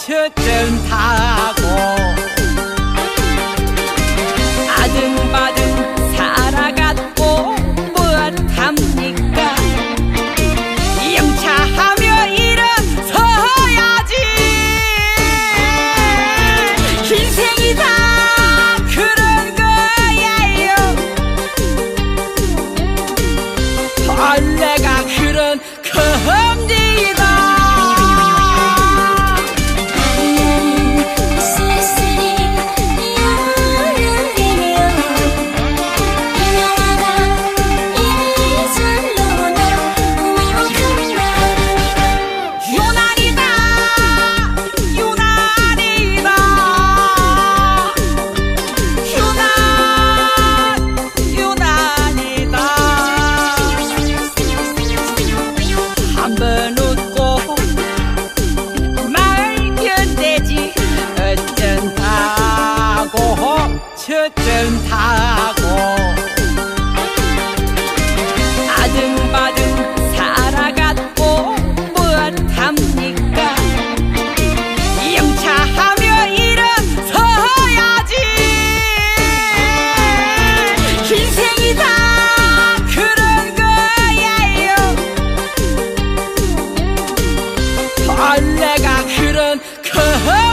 셔틀 타고 아등바등 살아갔고 무엇합니까? 영차하며 일어서야지. 인생이 다. 그런 거예요. 벌레가 그런 거 버스쯤 타고 아등바등 살아갔고 무엇합니까? 영차하며 일어서야지. 인생이다. 그런 거예요. 벌레가 그런 거